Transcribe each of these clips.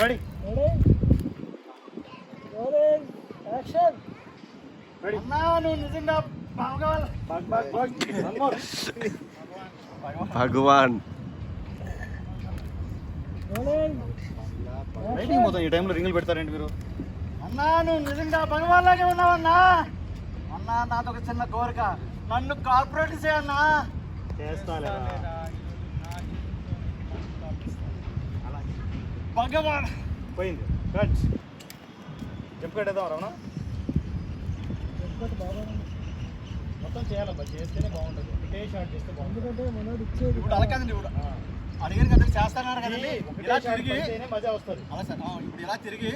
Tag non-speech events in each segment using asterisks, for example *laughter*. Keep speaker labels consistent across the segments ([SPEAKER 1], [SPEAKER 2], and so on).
[SPEAKER 1] Ready
[SPEAKER 2] action
[SPEAKER 1] ready
[SPEAKER 2] అన్నా నువ్వు నిజంగా
[SPEAKER 3] భగవాన్.
[SPEAKER 1] రైటింగ్ మొత్తం ఈ టైంలో రింగులు పెడతారండి మీరు?
[SPEAKER 2] అన్నా నువ్వు నిజంగా భగవాన్లాగే ఉన్నావన్నా? అన్నా నాదొక చిన్న కోరిక. నన్ను కార్పొరేట్ చేయన్నా
[SPEAKER 1] చేస్తాలే
[SPEAKER 2] భగవాన్.
[SPEAKER 1] పోయింది. కట్ జంప్ కట్టేద్దాం రమణ? మొత్తం చేయాలబ్బా చేస్తేనే బాగుంటుంది. ఒకటే షాట్ చేస్తే బాగుంటుంది.
[SPEAKER 2] ఇప్పుడు అలా కదండి ఇప్పుడు అడిగారు కదా చేస్తాన్నారు కదండి. ఇలా తిరిగి
[SPEAKER 1] మజా వస్తుంది.
[SPEAKER 2] అలా సార్ ఇప్పుడు ఇలా తిరిగి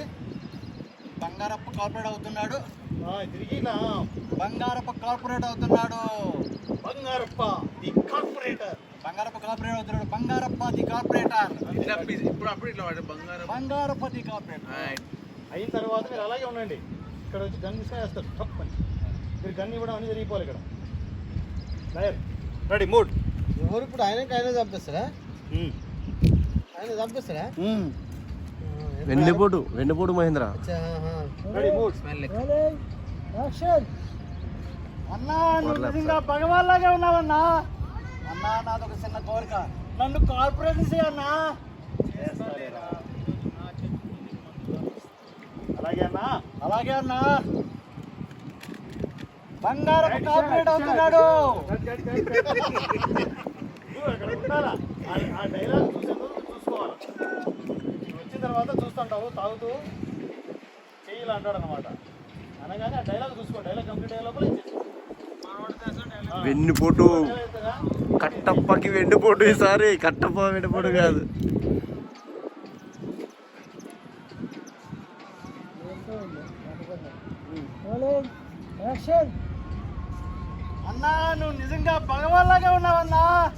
[SPEAKER 2] బంగారప్ప కార్పొరేట్ అవుతున్నాడు.
[SPEAKER 1] ఆ, తిరిగి ఇలా
[SPEAKER 2] బంగారప్ప కార్పొరేట్ అవుతున్నాడు.
[SPEAKER 1] Bangarappa the corporator
[SPEAKER 2] Bangarappa corporate అవుతున్నాడు బంగారప్ప ది కార్పొరేటర్.
[SPEAKER 4] ఇప్పుడు అప్పుడు ఇట్లా వాడే బంగారం.
[SPEAKER 2] బంగారప్ప ది కార్పొరేటర్
[SPEAKER 1] అయిన తర్వాత మీరు అలాగే ఉండండి. ఇక్కడ వచ్చి గన్ తీసుకొని వేస్తారు టప్ అని. మీరు గన్ ఇవ్వడం అని జరిగిపోవాలి ఇక్కడ. లయర్ రెడీ మూడ్.
[SPEAKER 2] ఎవరు ఇప్పుడు ఆయనకి ఆయన చంపేస్తారా? ఆయన చంపేస్తారా?
[SPEAKER 3] వెన్నుపోటు వెన్నుపోటు మహేంద్ర.
[SPEAKER 1] Ready mood.
[SPEAKER 2] అన్నా నువ్వు నిజంగా భగవాన్ లాగా ఉన్నావన్నా. అన్నా నాదొక చిన్న కోరిక. నన్ను కార్పొరేట్ చేయన్నా
[SPEAKER 1] అలాగే అన్నా
[SPEAKER 2] అలాగే అన్నా. బంగారపు కార్పొరేట్ అవుతున్నాడు.
[SPEAKER 1] నువ్వు అక్కడ ఉండాలా? ఆ- డైలాగ్ చూసుకోవాలి. వచ్చిన తర్వాత చూస్తుంటావు తాగుతూ చెయ్యాలి అంటాడు అనమాట అనగానే ఆ డైలాగ్ చూసుకో. డైలాగ్ కంప్లీట్ అయ్యే లోపల
[SPEAKER 3] వెన్నుపోటు కట్టప్పకి వెన్నుపోటు ఈసారి. కట్టప్ప వెన్నుపోటు కాదు.
[SPEAKER 2] అన్నా నువ్వు నిజంగా భగవాన్ లాగా ఉన్నావన్నా?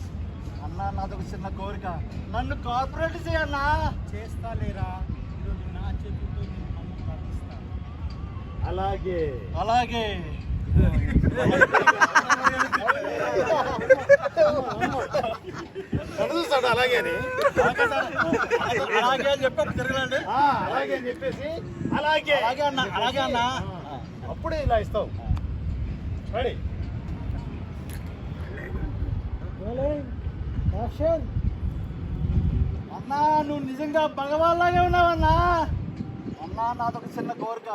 [SPEAKER 2] అన్నా నాదొక చిన్న కోరిక. నన్ను కార్పొరేట్ చేయన్నా చేస్తా లేరా? ఈరోజు నా చేతులతో నేను అన్నం ప్రార్థిస్తా.
[SPEAKER 1] అలాగే.
[SPEAKER 2] అలాగే. *laughs* *laughs*
[SPEAKER 1] చూస్తాడు అలాగే అని.
[SPEAKER 2] అలాగే అని చెప్పి తిరగలండి.
[SPEAKER 1] ఆ, అలాగే అని చెప్పేసి అలాగే.
[SPEAKER 2] అలాగే అన్న అలాగే అన్న.
[SPEAKER 1] అప్పుడే ఇలా ఇస్తావు. రెడీ
[SPEAKER 2] అన్నా నువ్వు నిజంగా భగవాన్ లాగే ఉన్నావన్నా అన్నా నాదొక చిన్న కోరిక.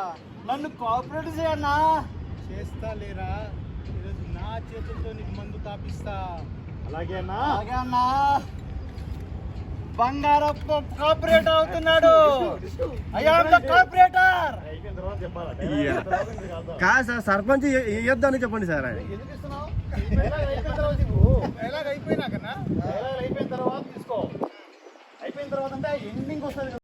[SPEAKER 2] నన్ను కోఆపరేట్ చేయన్నా చేస్తా లేరా? నా చేతులతో నీకు మందు తాపిస్తా.
[SPEAKER 1] అలాగే అన్నా.
[SPEAKER 2] అలాగే అన్నా. బంగారప్ప అవుతున్నాడు. అయ్యా కార్పొరేటర్
[SPEAKER 1] కాదు.
[SPEAKER 3] సార్ సర్పంచ్ ఇయ్యొద్దని చెప్పండి సార్. ఆయన
[SPEAKER 1] అయిపోయిన తర్వాత తీసుకో. అయిపోయిన తర్వాత అంటే ఎండింగ్ వస్తుంది